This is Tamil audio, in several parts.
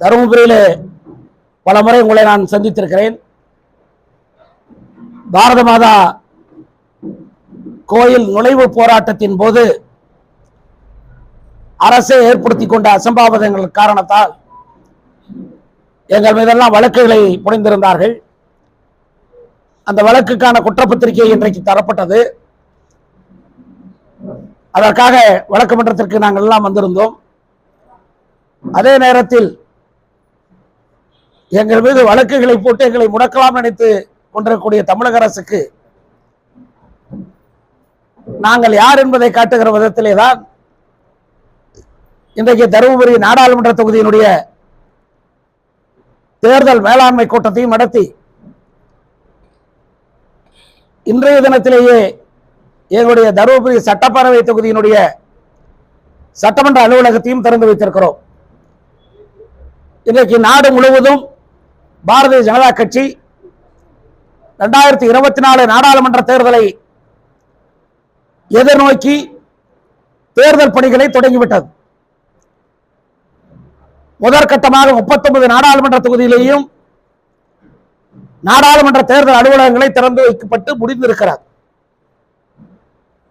தருமபுரியில் பல முறை உங்களை நான் சந்தித்திருக்கிறேன். பாரத மாதா கோயில் நுழைவு போராட்டத்தின் போது அரசே ஏற்படுத்தி கொண்ட அசம்பாவிதங்கள் காரணத்தால் எங்கள் மீதெல்லாம் வழக்குகளை புனைந்திருந்தார்கள். அந்த வழக்குக்கான குற்றப்பத்திரிகை இன்றைக்கு தரப்பட்டது. அதற்காக வழக்கு மன்றத்திற்கு நாங்கள் எல்லாம் வந்திருந்தோம். அதே நேரத்தில் எங்கள் மீது வழக்குகளை போட்டு எங்களை முடக்கலாம் நினைத்து கொண்டிருக்கக்கூடிய தமிழக அரசுக்கு நாங்கள் யார் என்பதை காட்டுகிற விதத்திலே தான் இன்றைக்கு தருமபுரி நாடாளுமன்ற தொகுதியினுடைய தேர்தல் மேலாண்மை கூட்டத்தையும் நடத்தி இன்றைய தினத்திலேயே எங்களுடைய தருமபுரி சட்டப்பேரவை தொகுதியினுடைய சட்டமன்ற அலுவலகத்தையும் திறந்து வைத்திருக்கிறோம். இன்றைக்கு நாடு முழுவதும் பாரதிய ஜனதா கட்சி ரெண்டாயிரத்தி இருபத்தி நாலு நாடாளுமன்ற தேர்தலை எதிர்நோக்கி தேர்தல் பணிகளை தொடங்கிவிட்டது. முதற்கட்டமாக 39 நாடாளுமன்ற தொகுதியிலேயும் நாடாளுமன்ற தேர்தல் அலுவலகங்களை திறந்து வைக்கப்பட்டு முடிந்திருக்கிறார்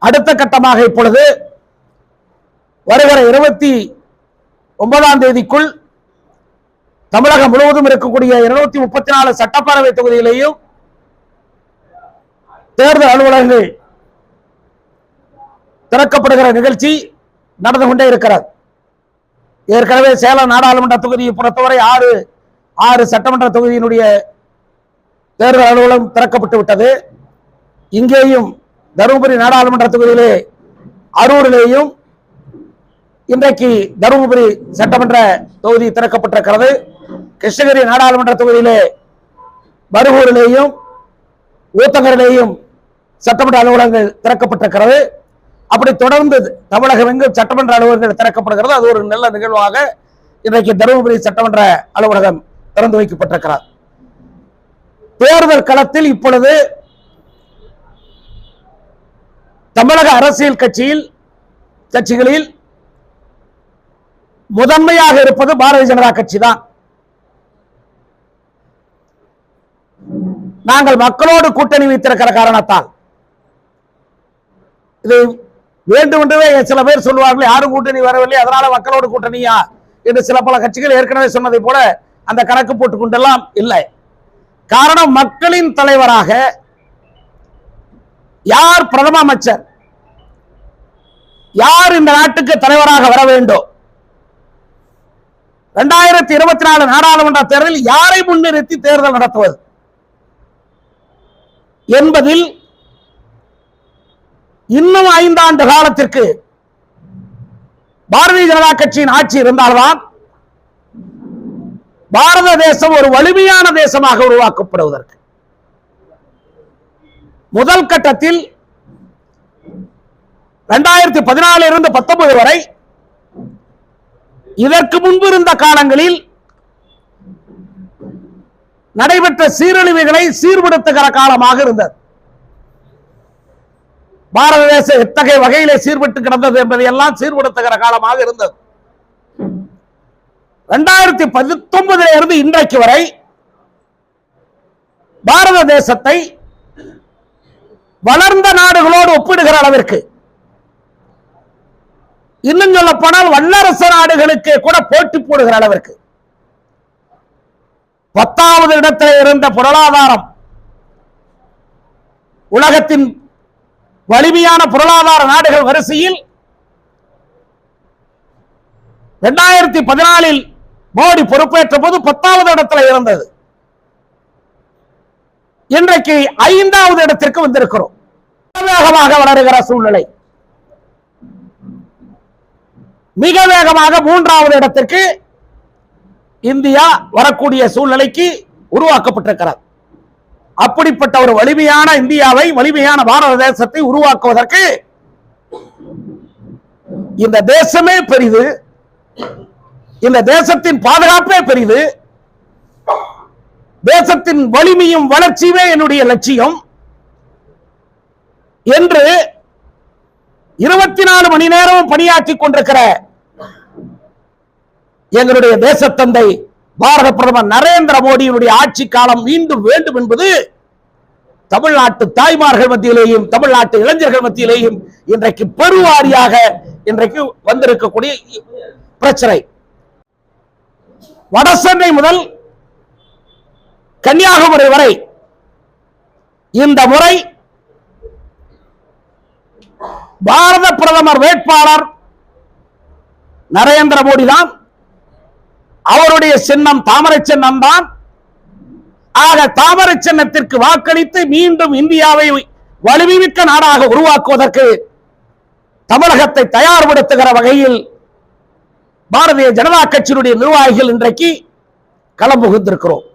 அடுத்த கட்டமாக இப்பொழுது வருகிற இருபத்தி ஒன்பதாம் தேதிக்குள் தமிழகம் முழுவதும் இருக்கக்கூடிய இருநூத்தி முப்பத்தி நாலு சட்டப்பேரவை தொகுதிகளையும் தேர்தல் அலுவலகங்கள் திறக்கப்படுகிற நிகழ்ச்சி நடந்து கொண்டே இருக்கிறது. ஏற்கனவே சேலம் நாடாளுமன்ற தொகுதியை பொறுத்தவரை ஆறு ஆறு சட்டமன்ற தொகுதியினுடைய தேர்தல் அலுவலகம் திறக்கப்பட்டு விட்டது. இங்கேயும் தருமபுரி நாடாளுமன்ற தொகுதியிலே அரூரிலேயும் இன்றைக்கு தருமபுரி சட்டமன்ற தொகுதி திறக்கப்பட்டிருக்கிறது. கிருஷ்ணகிரி நாடாளுமன்ற தொகுதியிலே பருகூரிலேயும் ஊத்தங்கரிலேயும் சட்டமன்ற அலுவலகங்கள் திறக்கப்பட்டிருக்கிறது. அப்படி தொடர்ந்து தமிழகம் எங்கும் சட்டமன்ற அலுவலகங்கள் திறக்கப்படுகிறது அது ஒரு நல்ல நிகழ்வாக இன்றைக்கு தருமபுரி சட்டமன்ற அலுவலகம் திறந்து வைக்கப்பட்டிருக்கிறார். தேர்தல் களத்தில் இப்பொழுது தமிழக அரசியல் கட்சியில் கட்சிகளில் முதன்மையாக இருப்பது பாரதிய ஜனதா கட்சி தான் நாங்கள் மக்களோடு கூட்டணி வைத்திருக்கிற காரணத்தால். இது வேண்டுமென்றே சில பேர் சொல்லுவார்கள் யாரும் கூட்டணி வரவில்லை அதனால மக்களோடு கூட்டணியா என்று சில பல கட்சிகள் ஏற்கனவே சொன்னதை போல அந்த கணக்கு போட்டுக் கொண்டெல்லாம் இல்லை. காரணம் மக்களின் தலைவராக யார் பிரதம அமைச்சர்? யார் இந்த நாட்டுக்கு தலைவராக வர வேண்டும்? இரண்டாயிரத்தி இருபத்தி நாலு நாடாளுமன்ற தேர்தலில் யாரை முன்னிறுத்தி தேர்தல் நடத்துவது? என்பதில் இன்னும் ஐந்தாண்டு காலத்திற்கு பாரதிய ஜனதா கட்சியின் ஆட்சி இருந்தால்தான் பாரத தேசம் ஒரு வலிமையான தேசமாக உருவாக்கப்படுவதற்கு. முதல் கட்டத்தில் இரண்டாயிரத்தி பதினாலிருந்து பத்தொன்பது வரை இதற்கு முன்பு இருந்த காலங்களில் நடைபெற்ற சீரழிவுகளை சீர்படுத்துகிற காலமாக இருந்தது. பாரத தேசம் எத்தகைய வகையிலே சீர்பட்டு கிடந்தது என்பதை எல்லாம் சீர்படுத்துகிற காலமாக இருந்தது. இரண்டாயிரத்தி பத்தொன்பதுல இருந்து இன்றைக்கு வரை பாரத தேசத்தை வளர்ந்த நாடுகளோடு ஒப்பிடுகிற அளவிற்கு இன்னும் சொல்ல போனால் வல்லரசு நாடுகளுக்கு கூட போட்டி போடுகிற அளவிற்கு பத்தாவது இடத்தில் இருந்த பொருளாதாரம். உலகத்தின் வலிமையான பொருளாதார நாடுகள் வரிசையில் இரண்டாயிரத்தி பதினாலில் மோடி பொறுப்பேற்ற போது பத்தாவது இடத்துல இருந்தது. இன்றைக்கு ஐந்தாவது இடத்திற்கு வந்திருக்கிறோம். வேகமாக வளருகிற சூழ்நிலை. மிக வேகமாக மூன்றாவது இடத்திற்கு இந்தியா வரக்கூடிய சூழ்நிலைக்கு உருவாக்கப்பட்டிருக்கிறது. அப்படிப்பட்ட ஒரு வலிமையான இந்தியாவை வலிமையான பாரத தேசத்தை உருவாக்குவதற்கு இந்த தேசமே பெரிது. இந்த தேசத்தின் பாதுகாப்பே பெரிது. தேசத்தின் வலிமையும் வளர்ச்சியுமே என்னுடைய லட்சியம். என்று இருபத்தி நாலு மணி நேரமும் பணியாற்றி கொண்டிருக்கிற எங்களுடைய தேசத்தந்தை பாரத பிரதமர் நரேந்திர மோடியினுடைய ஆட்சி காலம் மீண்டும் வேண்டும் என்பது தமிழ்நாட்டு தாய்மார்கள் மத்தியிலேயும் தமிழ்நாட்டு இளைஞர்கள் மத்தியிலேயும் இன்றைக்கு பெருவாரியாக இன்றைக்கு வந்திருக்கக்கூடிய பிரச்சனை. வடசென்னை முதல் கன்னியாகுமரி வரை இந்த முறை பாரத பிரதமர் வேட்பாளர் நரேந்திர மோடி தான் அவருடைய சின்னம் தாமரை சின்னம் தான் ஆக தாமரை சின்னத்திற்கு வாக்களித்து மீண்டும் இந்தியாவை வலிமைமிக்க நாடாக உருவாக்குவதற்கு தமிழகத்தை தயார்படுத்துகிற வகையில் பாரதிய ஜனதா கட்சியினுடைய நிர்வாகிகள் இன்றைக்கு களம் புகுந்திருக்கிறோம்.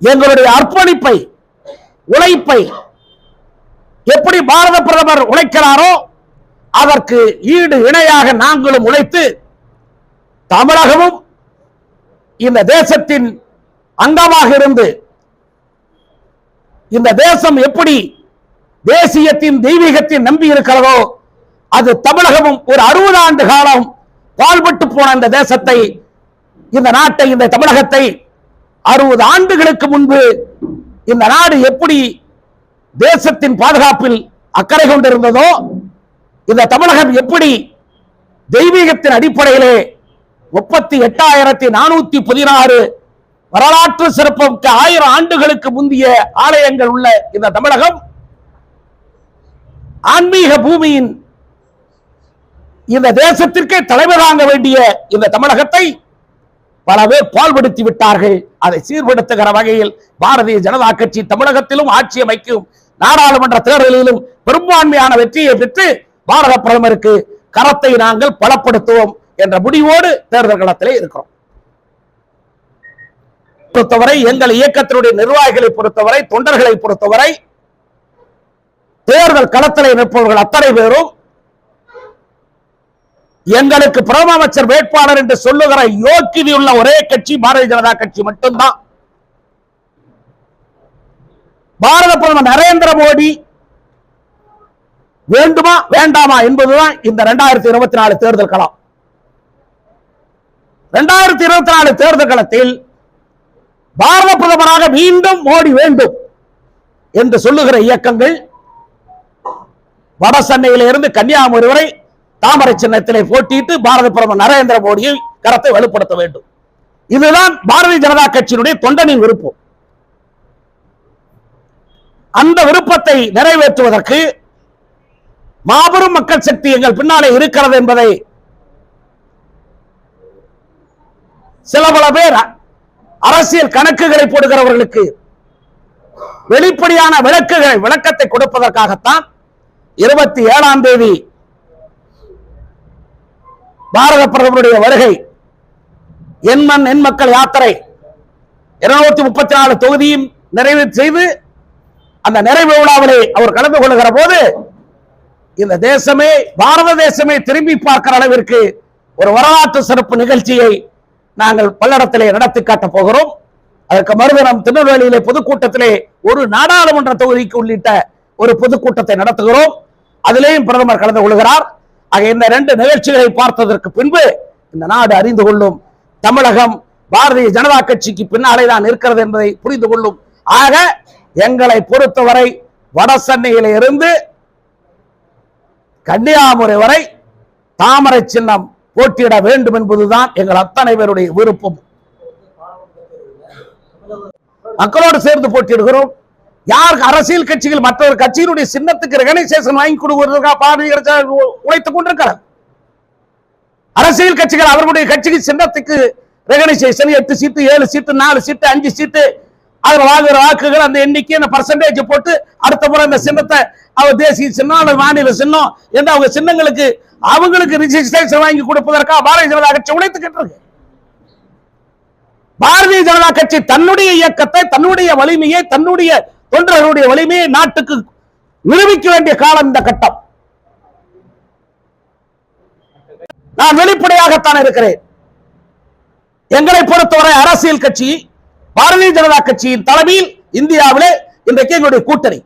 எங்களுடைய அர்ப்பணிப்பை உழைப்பை எப்படி பாரத பிரதமர் உழைக்கிறாரோ அதற்கு ஈடு இணையாக நாங்களும் உழைத்து தமிழகமும் இந்த தேசத்தின் அங்கமாக இருந்து இந்த தேசம் எப்படி தேசியத்தின் தெய்வீகத்தின் நம்பி இருக்கிறதோ அது தமிழகமும் ஒரு அறுபது ஆண்டு காலம் பால்பட்டு போன இந்த தேசத்தை இந்த நாட்டை இந்த தமிழகத்தை அறுபது ஆண்டுகளுக்கு முன்பு இந்த நாடு எப்படி தேசத்தின் பாதுகாப்பில் அக்கறை கொண்டிருந்ததோ இந்த தமிழகம் எப்படி தெய்வீகத்தின் அடிப்படையிலே முப்பத்தி எட்டாயிரத்தி நானூத்தி பதினாறு வரலாற்று சிறப்புமிக்க ஆயிரம் ஆண்டுகளுக்கு முந்திய ஆலயங்கள் உள்ள இந்த தமிழகம். ஆன்மீக பூமியின் இந்த தேசத்திற்கே தலைமை தாங்க வேண்டிய இந்த தமிழகத்தை பல பேர் பால்படுத்தி விட்டார்கள். அதை சீர்படுத்துகிற வகையில் பாரதிய ஜனதா கட்சி தமிழகத்திலும் ஆட்சி அமைக்கும் நாடாளுமன்ற தேர்தலிலும் பெரும்பான்மையான வெற்றியை பெற்று பாரத பிரதமருக்கு கரத்தை நாங்கள் பலப்படுத்துவோம். என்ற முடிவோடு தேர்தல் களத்திலே இருக்கிறோம். பொறுத்தவரை எங்கள் இயக்கத்தினுடைய நிர்வாகிகளை பொறுத்தவரை தொண்டர்களை பொறுத்தவரை தேர்தல் களத்திலே நிற்பவர்கள் அத்தனை பேரும் எங்களுக்கு பிரதம அமைச்சர் வேட்பாளர் என்று சொல்லுகிற யோக்கியதை உள்ள ஒரே கட்சி பாரதிய ஜனதா கட்சி மட்டும்தான். பாரத பிரதமர் நரேந்திர மோடி வேண்டுமா வேண்டாமா என்பதுதான் இந்த இரண்டாயிரத்தி இருபத்தி நாலு தேர்தல் களம். இரண்டாயிரத்தி இருபத்தி நாலு தேர்தல் களத்தில் பாரத பிரதமராக மீண்டும் மோடி வேண்டும் என்று சொல்லுகிற இயக்கங்கள் வட சென்னையிலிருந்து கன்னியாகுமரி வரை தாமரை சின்னத்திலே போட்டியிட்டு பாரத பிரதமர் நரேந்திர மோடியை கரத்தை வலுப்படுத்த வேண்டும். இதுதான் பாரதிய ஜனதா கட்சியினுடைய தொண்டனின் விருப்பம். அந்த விருப்பத்தை நிறைவேற்றுவதற்கு மாபெரும் மக்கள் சக்தி எங்கள் பின்னாலே இருக்கிறது என்பதை சில பல பேர் அரசியல் கணக்குகளை போடுகிறவர்களுக்கு வெளிப்படையான விளக்குகள் விளக்கத்தை கொடுப்பதற்காகத்தான் இருபத்தி ஏழாம் தேதி பாரத பிரதமருடைய வருகை எண்மண் எண் மக்கள் யாத்திரை இருநூத்தி முப்பத்தி நாலு தொகுதியும் நிறைவு செய்து அந்த நிறைவு விழாவிலே அவர் கலந்து கொள்கிற போது இந்த தேசமே பாரத தேசமே திரும்பி பார்க்கிற அளவிற்கு ஒரு வரலாற்று சிறப்பு நிகழ்ச்சியை நாங்கள் பல்லடத்திலே நடத்தி காட்டப் போகிறோம். அதற்கு மறுதினம் திருநெல்வேலியிலே பொதுக்கூட்டத்திலே ஒரு நாடாளுமன்ற தொகுதிக்கு உள்ளிட்ட ஒரு பொதுக்கூட்டத்தை நடத்துகிறோம். அதிலேயும் பிரதமர் கலந்து கொள்கிறார். ஆக இந்த ரெண்டு நிகழ்ச்சிகளை பார்த்ததற்கு பின்பு இந்த நாடு அறிந்து கொள்ளும் தமிழகம் பாரதிய ஜனதா கட்சிக்கு பின்னாலே தான் இருக்கிறது என்பதை புரிந்து கொள்ளும். ஆக எங்களை பொறுத்தவரை வட சென்னையில இருந்து கன்னியாகுமரி வரை தாமரை சின்னம் போட்டியிட வேண்டும் என்பதுதான் எங்கள் அத்தனை பேருடைய விருப்பம். மக்களோடு சேர்ந்து போட்டியிடுகிறோம். யாருக்கு அரசியல் கட்சிகள் மற்றொரு கட்சியினுடைய சின்னத்துக்கு ரெகனைசேஷன் வாங்கி கொடுக்கிறதுக்காக பாரதிய உழைத்துக் கொண்டிருக்கிறார் அரசியல் கட்சிகள் அவர்களுடைய கட்சிக்கு சின்னத்துக்கு ரெகனைசேஷன் எட்டு சீட்டு ஏழு சீட்டு நாலு சீட்டு அஞ்சு சீட்டு அதில் வாங்குற வாக்குகள் அந்த எண்ணிக்கை அந்த பர்சன்டேஜ் போட்டு அடுத்த முறை அந்த சின்னத்தை அவர் தேசிய சின்னம் அல்லது மாநில சின்னம் என்று அவங்க சின்னங்களுக்கு அவங்களுக்கு ரிஜிஸ்ட்ரேஷன் வாங்கி கொடுப்பதற்காக பாரதிய ஜனதா கட்சி உழைத்துக்கிட்டு இருக்கு பாரதிய ஜனதா கட்சி தன்னுடைய இயக்கத்தை தன்னுடைய வலிமையை தன்னுடைய தொண்டர்களுடைய வலிமையை நாட்டுக்கு நிரூபிக்க வேண்டிய காலம் இந்த கட்டம். நான் வெளிப்படையாகத்தான் இருக்கிறேன். எங்களை பொறுத்தவரை அரசியல் கட்சி பாரதிய ஜனதா கட்சியின் தலைமையில் இந்தியாவிலே இன்றைக்கு எங்களுடைய கூட்டணி.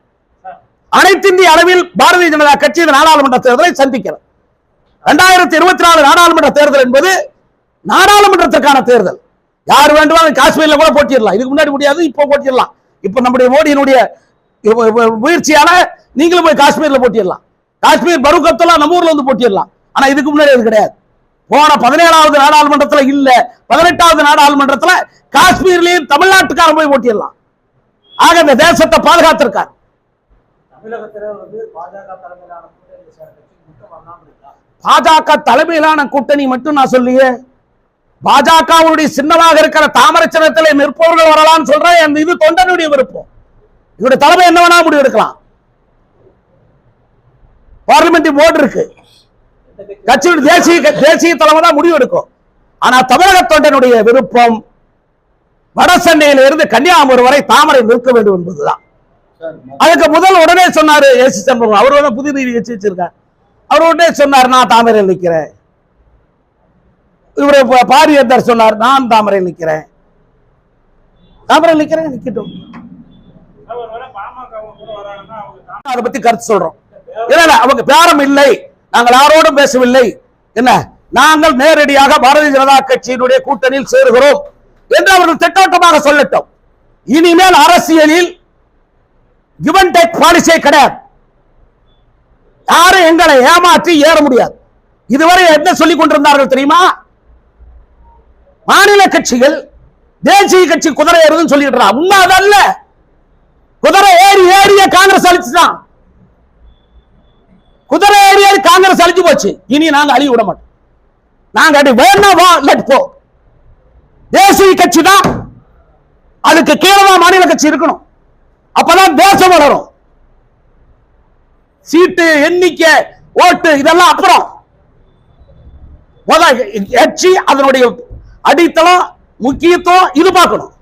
அனைத்து இந்திய அளவில் பாரதிய ஜனதா கட்சி நாடாளுமன்ற தேர்தலை சந்திக்கிறது. இரண்டாயிரத்தி இருபத்தி நாலு நாடாளுமன்ற தேர்தல் என்பது நாடாளுமன்றத்திற்கான தேர்தல். யார் வேண்டுமானாலும் காஷ்மீர்ல கூட போட்டிடலாம் இதுக்கு முன்னாடி முடியாது இப்போ போட்டிடலாம் இப்போ நம்முடைய மோடியினுடைய முயற்சியால நீங்களும் போய் காஷ்மீர்ல போட்டிடலாம் காஷ்மீர் பருக்கத்தெல்லாம் நம்ம ஊர்ல வந்து போட்டிடலாம் ஆனா இதுக்கு முன்னாடி அது கிடையாது. போன பதினேழாவது நாடாளுமன்றத்துல இல்ல பதினெட்டாவது நாடாளுமன்றத்துல காஷ்மீர்லயும் தமிழ்நாட்டுக்காரன் போய் போட்டிடலாம் ஆக இந்த தேசத்தை பாதுகாத்திருக்கார். தமிழகத்தில் வந்து பாஜக தலைமையிலான கூட்டணி சார் கட்சி மட்டும் வரலாம்னு இருக்கா பாஜக தலைமையிலான கூட்டணி மட்டும் நான் சொல்லியே பாஜகவுடைய சின்னமாக இருக்கிற தாமரை சின்னத்தில் நிற்பவர்கள் வரலாம்னு சொல்றேன். அந்த இது தொண்டனுடைய விருப்பம். இவருடைய தலைமை என்ன வேணா முடிவு எடுக்கலாம். பார்லிமெண்ட் போர்டு இருக்கு. கட்சி கட்சியுடைய தேசிய தேசிய தலைமை தான் முடிவு எடுக்கும். ஆனா தமிழக தொண்டனுடைய விருப்பம் வடசென்னையில இருந்து கன்னியாகுமரி வரை தாமரை நிற்க வேண்டும் என்பதுதான். அதுக்கு முதல் உடனே சொன்னாரு ஏசி சண்முகம். அவர் வந்து புது நீதி வச்சு வச்சிருக்கார். அவர் உடனே சொன்னார் நான் தாமரையில் நிற்கிறேன். இவருடைய ப- சொன்னார் நான் தாமரையில் நிற்கிறேன். தாமரையில் நிற்கிறேன் நிற்கட்டும். அதை பத்தி கருத்து சொல்றோம். இல்ல அவங்க பேரம் இல்லை. நாங்கள் யாரோடும் பேசவில்லை. என்ன? நாங்கள் நேரடியாக பாரதிய ஜனதா கட்சியினுடைய கூட்டணியில் சேருகிறோம் என்று அவர்கள் திட்டவட்டமாக சொல்லட்டும். இனிமேல் அரசியலில் கிவன் டேக் பாலிசியை கிடையாது. யாரும் எங்களை ஏமாற்றி ஏற முடியாது. இதுவரை என்ன சொல்லிக் கொண்டிருந்தார்கள் தெரியுமா? மாநில கட்சிகள் தேசிய கட்சி குதிரை ஏறுதுன்னு சொல்லிட்டு உண்மை அதல்ல குதிரை ஏறி ஏறிய காங்கிரஸ் அழிச்சுதான் குதிரை ஏறி ஏறி காங்கிரஸ் அழிச்சு போச்சு. இனி நாங்க அழிய விட மாட்டோம். நாங்க அப்படி வேணா வா லெட் போ தேசிய கட்சி தான். அதுக்கு கீழே மாநில கட்சி இருக்கணும். அப்பதான் தேசம் வளரும். சீட்டு எண்ணிக்கை ஓட்டு இதெல்லாம் அப்புறம். முதல்ல கட்சி அதனுடைய அடித்தளம் முக்கியத்துவம் இது பார்க்கணும்.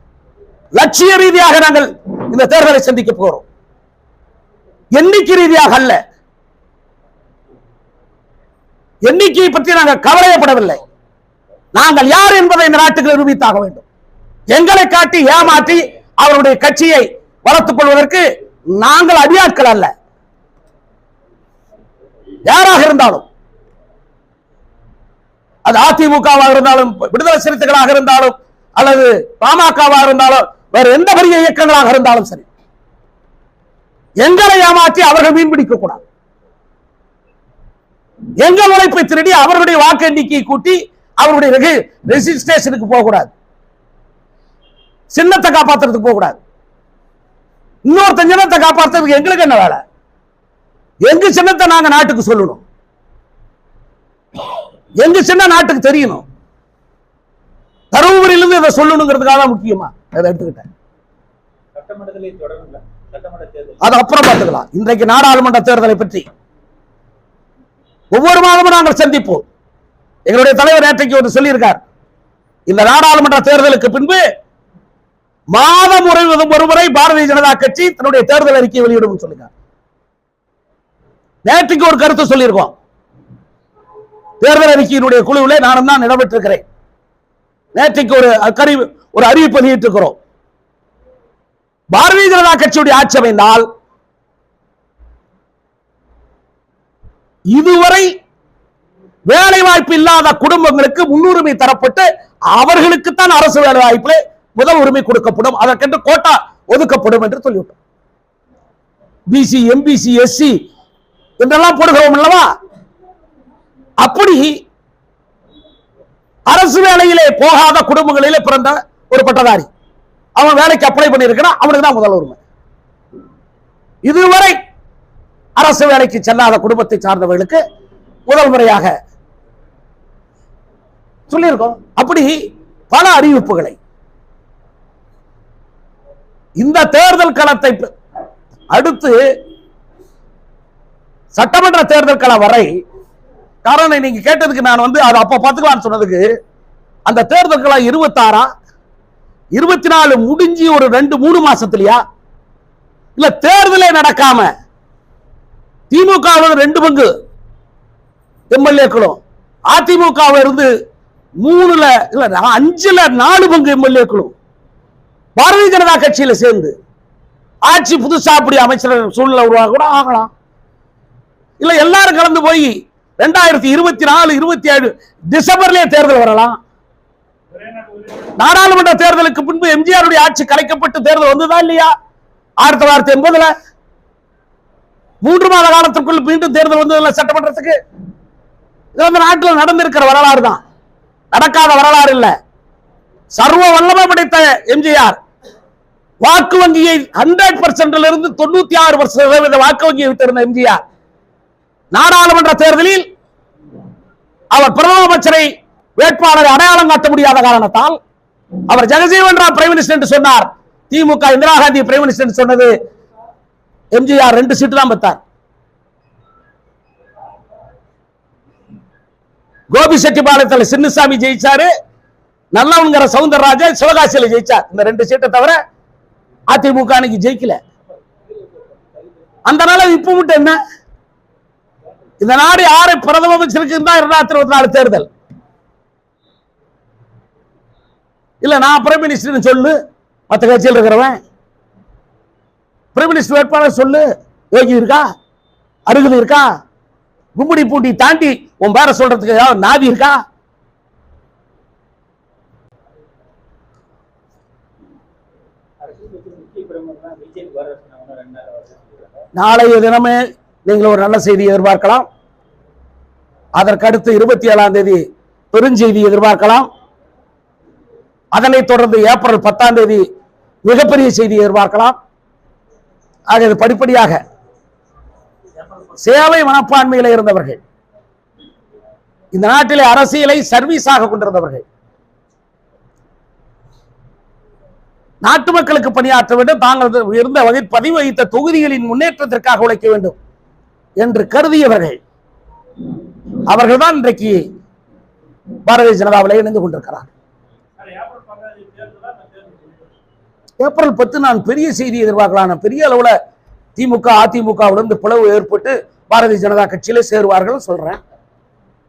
லட்சிய ரீதியாக நாங்கள் இந்த தேர்தலை சந்திக்க போகிறோம் எண்ணிக்கை ரீதியாக அல்ல. எண்ணிக்கையை பற்றி நாங்கள் கவலையப்படவில்லை. நாங்கள் யார் என்பதை இந்த நாட்டுக்கு நிரூபித்தாக வேண்டும். எங்களை காட்டி ஏமாற்றி அவருடைய கட்சியை வளர்த்துக் கொள்வதற்கு நாங்கள் அடியாட்கள் அல்ல. யாராக இருந்தாலும் அது அதிமுகவாக இருந்தாலும் விடுதலை சிறுத்தைகளாக இருந்தாலும் அல்லது பாமகவாக இருந்தாலும் வேற எந்த பெரிய இயக்கங்களாக இருந்தாலும் சரி எங்களை ஏமாற்றி அவர்கள் மீன்பிடிக்க கூடாது. எங்கள் உழைப்பை திருடி அவருடைய வாக்கு எண்ணிக்கையை கூட்டி அவருடைய ரெஜிஸ்ட்ரேஷனுக்கு போகக்கூடாது சின்னத்தை காப்பாத்துறதுக்கு போகக்கூடாது இன்னொருத்த சின்னத்தை காப்பாத்துறதுக்கு எங்களுக்கு என்ன வேலை? எங்க சின்னத்தை நாங்க நாட்டுக்கு சொல்லணும்? எங்க சின்ன நாட்டுக்கு தெரியணும்? தருமபுரியிலிருந்து இதை சொல்லணுங்கிறதுக்காக தான் முக்கியமா? அதை எடுத்துக்கிட்டேன். அது அப்புறம் பார்த்துக்கலாம். இன்றைக்கு நாடாளுமன்ற தேர்தலை பற்றி. ஒவ்வொரு மாதமும் நாங்கள் சந்திப்போம். எங்களுடைய தலைவர் நேற்றைக்கு ஒன்று சொல்லியிருக்கார். இந்த நாடாளுமன்ற தேர்தலுக்கு பின்பு மாதம் ஒரு ஒரு முறை பாரதிய ஜனதா கட்சி தன்னுடைய தேர்தல் அறிக்கையை வெளியிடும் சொல்லுங்க நேற்றுக்கு ஒரு கருத்து சொல்லியிருக்கோம். தேர்தல் அறிக்கையினுடைய குழுவில் நானும் தான் இடம்பெற்றிருக்கிறேன். நேற்றுக்கு ஒரு கருவி ஒரு அறிவிப்பு வெளியிட்டிருக்கிறோம். பாரதிய ஜனதா கட்சியுடைய ஆட்சி அமைந்தால் இதுவரை வேலை வாய்ப்பு இல்லாத குடும்பங்களுக்கு முன்னுரிமை தரப்பட்டு அவர்களுக்குத்தான் அரசு வேலை வாய்ப்பில் முதல் உரிமை கொடுக்கப்படும். அதற்கென்று கோட்டா ஒதுக்கப்படும் என்று சொல்லிவிட்டோம். பிசி எம்பிசி எஸ்சி என்றெல்லாம் போடுகிறோம் அல்லவா? அப்படி அரசு வேலையிலே போகாத குடும்பங்களிலே பிறந்த ஒரு பட்டதாரி. அவன் வேலைக்கு அப்ளை பண்ணியிருக்கிறான் அவனுக்கு தான் முதல் உரிமை. இதுவரை அரசு வேலைக்கு செல்லாத குடும்பத்தை சார்ந்தவர்களுக்கு முதல் முறையாக சொல்லியிருக்கோம். அப்படி பல அறிவிப்புகளை. இந்த தேர்தல் களத்தை அடுத்து சட்டமன்ற தேர்தல்கள வரை காரணம் நீங்க கேட்டதுக்கு நான் வந்து அது அப்ப பாத்துக்கலாம்னு சொன்னதுக்கு அந்த தேர்தல் இருபத்தாறா? இருபத்தி நாலு முடிஞ்சு ஒரு ரெண்டு மூணு மாசத்துலயா? இல்ல தேர்தலே நடக்காம திமுக ரெண்டு பங்கு எம்எல்ஏக்களும் அதிமுக இருந்து மூணுல இல்ல அஞ்சுல நாலு பங்கு எம்எல்ஏக்களும் பாரதிய ஜனதா கட்சியில சேர்ந்து ஆட்சி புதுசா அப்படி அமைச்சர் சூழ்நிலை உருவாக கூட ஆகலாம். இல்ல எல்லாரும் கலந்து போய் ரெண்டாயிரத்தி இருபத்தி நாலு இருபத்தி ஏழு டிசம்பர்லயே தேர்தல் வரலாம். நாடாளுமன்ற தேர்தலுக்கு முன்பு எம்ஜிஆருடைய ஆட்சி கலைக்கப்பட்டு தேர்தல் வந்ததா இல்லையா? ஆயிரத்தி தொள்ளாயிரத்தி எண்பதுல மூன்று மாத காலத்திற்குள் மீண்டும் தேர்தல் வந்ததில்லை சட்டமன்றத்துக்கு? இது வந்து நாட்டில் நடந்திருக்கிற வரலாறு தான். நடக்காத வரலாறு இல்ல. சர்வ வல்லமை படைத்த எம்ஜிஆர் வாக்கு வங்கியை ஹண்ட்ரட் பர்சன்ட்ல இருந்து தொண்ணூத்தி ஆறு பர்சன்ட் வாக்கு வங்கியை விட்டிருந்த எம்ஜிஆர். நாடாளுமன்ற தேர்தலில் அவர் பிரதம அமைச்சரை வேட்பாளரை அடையாளம் காட்ட முடியாத காரணத்தால் அவர் ஜெகஜீவன் ராம் பிரைம் மினிஸ்டர் என்று சொன்னார். திமுக இந்திரா காந்தி பிரைம் மினிஸ்டர் என்று சொன்னது எம்ஜிஆர் ரெண்டு சீட்டு தான் பெற்றார். கோபி செட்டிப்பாளையத்தில் சின்னசாமி ஜெயிச்சாரு. நல்லவங்கிற சவுந்தரராஜன் சிவகாசியில ஜெயிச்சார். இந்த ரெண்டு சீட்டை தவிர அதிமுக அன்னைக்கு ஜெயிக்கல. அந்த நாள இப்ப மட்டும் என்ன? இந்த நாடு யாரை பிரதம அமைச்சருக்கு தான் இரண்டாயிரத்தி இருபத்தி நாலு தேர்தல்? இல்ல நான் பிரைம் மினிஸ்டர் சொல்லு. மத்த கட்சியில் இருக்கிறவன். பிரைம் மினிஸ்டர் வேட்பாளர் சொல்லு. யோகி இருக்கா? அருகில் இருக்கா? கும்முடி பூட்டி தாண்டி உன் பேரை சொல்றதுக்கு ஏதாவது நாதி இருக்கா. நாளைய தினமே நீங்கள் ஒரு நல்ல செய்தி எதிர்பார்க்கலாம். அதற்கடுத்து இருபத்தி ஏழாம் தேதி பெருஞ்செய்தி எதிர்பார்க்கலாம். அதனைத் தொடர்ந்து ஏப்ரல் பத்தாம் தேதி மிகப்பெரிய செய்தி எதிர்பார்க்கலாம். ஆக இது படிப்படியாக சேவை மனப்பான்மையில் இருந்தவர்கள் இந்த நாட்டிலே அரசியலை சர்வீஸாக கொண்டிருந்தவர்கள் நாட்டு மக்களுக்கு பணியாற்ற வேண்டும். தாங்கள் இருந்த வகை பதிவு வைத்த தொகுதிகளின் முன்னேற்றத்திற்காக உழைக்க வேண்டும். என்று கருதியவர்கள். அவர்கள்தான் இன்றைக்கு பாரதிய ஜனதாவில் இணைந்து கொண்டிருக்கிறார். ஏப்ரல் பத்து நான் பெரிய செய்தி எதிர்பார்க்கலாம் பெரிய அளவுல திமுக அதிமுகவிலிருந்து பிளவு ஏற்பட்டு பாரதிய ஜனதா கட்சியில சேருவார்கள் சொல்றேன்.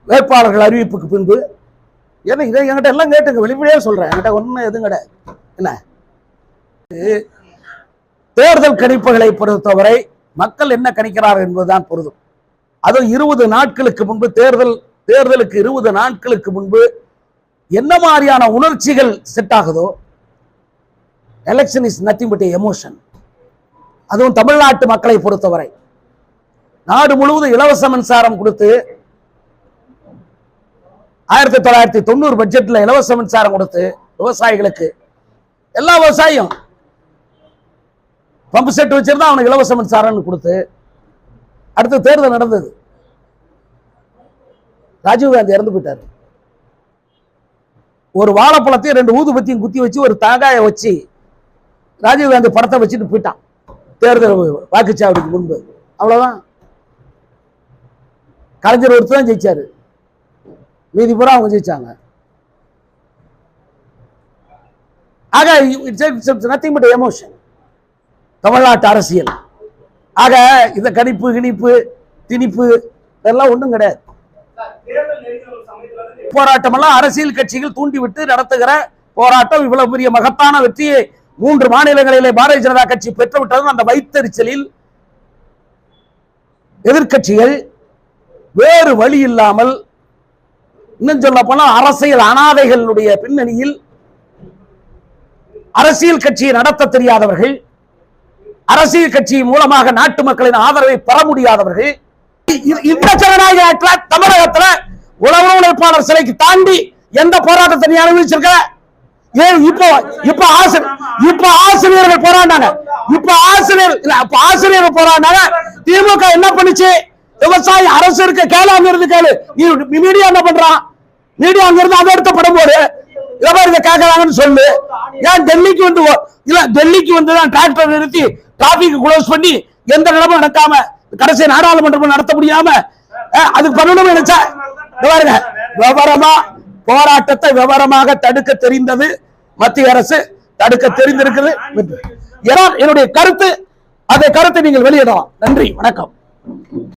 வேட்பாளர்கள் அறிவிப்புக்கு பின்பு. ஏன்னா இதை என்கிட்ட எல்லாம் கேட்டுங்க வெளிப்படையாக சொல்றேன். என்கிட்ட ஒண்ணு எதுவும் கிடையாது. என்ன? தேர்தல் கணிப்புகளை பொறுத்தவரை மக்கள் என்ன கணிக்கிறார்கள் என்பதுதான் பொருதும். அதுவும் இருபது நாட்களுக்கு முன்பு தேர்தல் தேர்தலுக்கு இருபது நாட்களுக்கு முன்பு என்ன மாதிரியான உணர்ச்சிகள் செட் ஆகுதோ? Election is nothing but emotion அதுவும் தமிழ்நாட்டு மக்களை பொறுத்தவரை. நாடு முழுவதும் இலவச மின்சாரம் கொடுத்து ஆயிரத்தி தொள்ளாயிரத்தி தொண்ணூறு பட்ஜெட்ல இலவச மின்சாரம் கொடுத்து விவசாயிகளுக்கு எல்லா விவசாயியும் பம்பு செட் வச்சிருந்தா அவனுக்கு இலவச மின்சாரம்னு கொடுத்து அடுத்து தேர்தல் நடந்தது. ராஜீவ் காந்தி இறந்து போயிட்டாரு. ஒரு வாழைப்பழத்தையும் ரெண்டு ஊதுபத்தியும் குத்தி வச்சு ஒரு தாகாய வச்சு ராஜீவ்காந்தி படத்தை வச்சுட்டு போயிட்டான். தேர்தல் வாக்குச்சாவடிக்கு முன்பு. அவ்வளவுதான். கலைஞர் ஒருத்தர் தான் ஜெயிச்சாரு. மீதி பூரா அவங்க ஜெயிச்சாங்க. ஆக இட்ஸ் நத்திங் பட் எமோஷன் தமிழ்நாட்டு அரசியல். ஆக இந்த கணிப்பு கிணிப்பு திணிப்பு இதெல்லாம் ஒன்றும் கிடையாது. போராட்டமெல்லாம் அரசியல் கட்சிகள் தூண்டிவிட்டு நடத்துகிற போராட்டம் இவ்வளவு பெரிய மகத்தான வெற்றியை மூன்று மாநிலங்களிலே பாரதிய ஜனதா கட்சி பெற்றுவிட்டதும் அந்த வைத்தறிச்சலில் எதிர்க்கட்சிகள் வேறு வழி இல்லாமல் இன்னும் சொல்ல போனா அரசியல் அனாதைகளுடைய பின்னணியில் அரசியல் கட்சியை நடத்த தெரியாதவர்கள் அரசியல் கட்சி மூலமாக நாட்டு மக்களின் ஆதரவை பெற முடியாதவர்கள் இந்த ஜனநாயக நாட்டுல தமிழகத்துல உழவு உழைப்பாளர் சிலைக்கு தாண்டி எந்த போராட்டத்தை நீ அனுபவிச்சிருக்க? ஏன் இப்போ இப்ப ஆசிரியர் இப்ப ஆசிரியர்கள் போராடினாங்க. இப்ப ஆசிரியர் இல்ல அப்ப ஆசிரியர்கள் போராடினாங்க. திமுக என்ன பண்ணுச்சு? விவசாயி அரசு இருக்க கேளு அங்க இருந்து கேளு. நீ மீடியா என்ன பண்றான் மீடியா அங்க இருந்து அதை எடுத்த படம் போடு இதை மாதிரி இதை கேட்கறாங்கன்னு சொல்லு. ஏன் டெல்லிக்கு வந்து இல்ல டெல்லிக்கு வந்து தான் டிராக்டர் நிறுத்தி டிராபிக் க்ளோஸ் பண்ணி எந்த நிலமும் நடக்காம கடைசி நாடாளுமன்றம் நடத்த முடியாம அதுக்கு பண்ணணும் நினைச்சா பாருங்க விவரமா போராட்டத்தை விவரமாக தடுக்க தெரிந்தது மத்திய அரசு தடுக்க தெரிந்திருக்குது. என்னுடைய கருத்து அதை கருத்தை நீங்கள் வெளியிடலாம். நன்றி வணக்கம்.